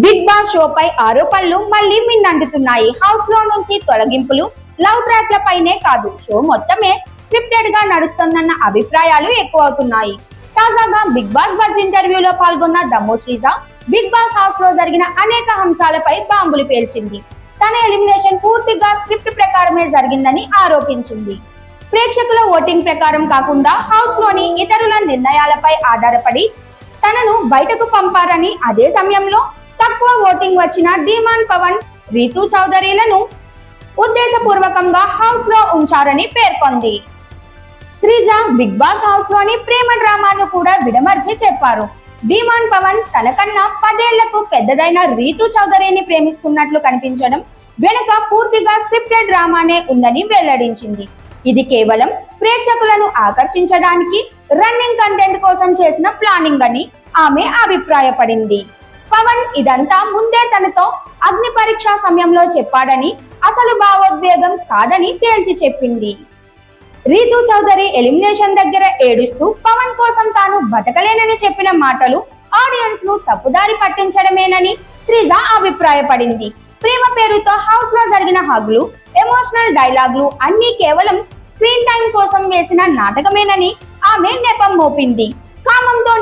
Big boss షోపై ఆరోపణలు మళ్ళీ మిన్నందుతున్నాయి. హౌస్లో నుంచి తొలగింపులు లవ్ ట్రాక్ పైనే కాదు షో మొత్తమే స్క్రిప్టెడ్గా నడుస్తుందన్న అభిప్రాయాలు ఎక్కువవుతున్నాయి. తాజాగా బిగ్ బాస్ బజ్ ఇంటర్వ్యూలో పాల్గొన్న దమ్మో శ్రీజ బిగ్ బాస్ హౌస్లో జరిగిన అనేక అంశాలపై బాంబులు పేల్చింది. తన ఎలిమినేషన్ పూర్తిగా స్క్రిప్ట్ ప్రకారమే జరిగిందని ఆరోపించింది. ప్రేక్షకుల ఓటింగ్ ప్రకారం కాకుండా హౌస్లోని ఇతరుల నిర్ణయాలపై ఆధారపడి తనను బయటకు పంపారని అదే సమయంలో తక్కువ ఓటింగ్ వచ్చిన ధీమాన్ పవన్ రీతూ చౌదరిలను ఉద్దేశపూర్వకంగా హౌస్లో ఉంచారని పేర్కొంది. శ్రీజ బిగ్ బాస్ హౌస్లోని ప్రేమ డ్రామాను కూడా విడమర్చి చెప్పారు. ధీమాన్ పవన్ తనకన్నా పదేళ్ళకు పెద్దదైన రీతూ చౌదరిని ప్రేమిస్తున్నట్లు కనిపించడం వెనుక పూర్తిగా స్క్రిప్టెడ్ డ్రామానే ఉందని వెల్లడించింది. ఇది కేవలం ప్రేక్షకులను ఆకర్షించడానికి రన్నింగ్ కంటెంట్ కోసం చేసిన ప్లానింగ్ అని ఆమె అభిప్రాయపడింది. పవన్ ఇదంతా ముందే తనతో అగ్ని పరీక్ష సమయంలో చెప్పాడని అసలు భావోద్వేగం కాదని తేల్చి చెప్పింది. రీతు చౌదరి ఎలిమినేషన్ దగ్గర ఏడుస్తూ పవన్ కోసం తాను బతకలేనని చెప్పిన మాటలు ఆడియన్స్ను తప్పుదారి పట్టించడమేనని శ్రీజ అభిప్రాయపడింది. ప్రేమ పేరుతో హౌస్లో జరిగిన హగ్లు ఎమోషనల్ డైలాగ్లు అన్ని కేవలం స్క్రీన్ టైం కోసం వేసిన నాటకమేనని ఆమె నెపం మోపింది.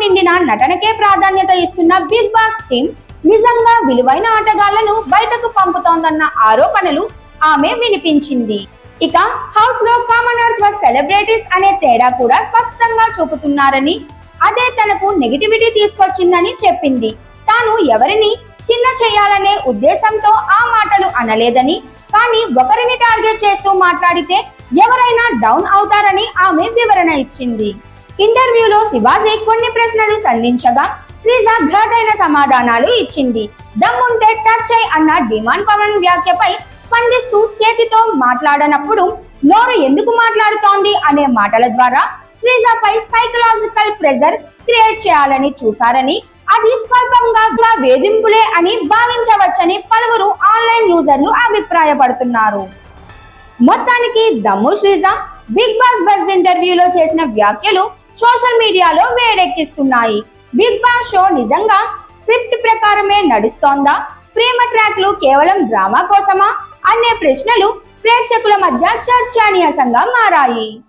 నిండిన నటనకే ప్రాధాన్యత ఇస్తున్న బిగ్ బాస్ టీం నిజంగా విలువైన ఆటగాళ్ళను బయటకు పంపుతోందన్న ఆరోపణలు ఆమె వినిపించింది. ఇక హౌస్లో కామనర్స్ వర్ సెలబ్రిటీస్ అనే తేడా కూడా స్పష్టంగా చూపుతున్నారని అదే తనకు నెగిటివిటీ తీసుకొచ్చిందని చెప్పింది. తాను ఎవరిని చిన్న చేయాలనే ఉద్దేశంతో ఆ మాటలు అనలేదని కానీ ఒకరిని టార్గెట్ చేస్తూ మాట్లాడితే ఎవరైనా డౌన్ అవుతారని ఆమె వివరణ ఇచ్చింది. ఇంటర్వ్యూలో శివాజీ కొన్ని ప్రశ్నలు సంధించగా శ్రీజ ఘాటైన సమాధానాలు ఇచ్చింది. దమ్ముంటే టచ్ అయ్యి అన్న డిమాండ్ పవన్ వ్యాఖ్యపై స్పందిస్తూ చేతితో మాట్లాడనప్పుడు నోరు ఎందుకు మాట్లాడుతోంది అనే మాటల ద్వారా శ్రీజపై సైకలాజికల్ ప్రెజర్ క్రియేట్ చేయాలని చూశారని అది స్వల్పంగా వేధింపులే అని భావించవచ్చని పలువురు ఆన్లైన్ యూజర్లు అభిప్రాయపడుతున్నారు. మొత్తానికి దమ్ము శ్రీజ బిగ్ బాస్ బజ్ ఇంటర్వ్యూలో చేసిన వ్యాఖ్యలు సోషల్ మీడియాలో వేడెక్కిస్తున్నాయి. బిగ్ బాస్ షో నిజంగా స్క్రిప్ట్ ప్రకారమే నడుస్తోందా? ప్రేమ ట్రాక్లు కేవలం డ్రామా కోసమా? అనే ప్రశ్నలు ప్రేక్షకుల మధ్య చర్చానీయాంశంగా మారాయి.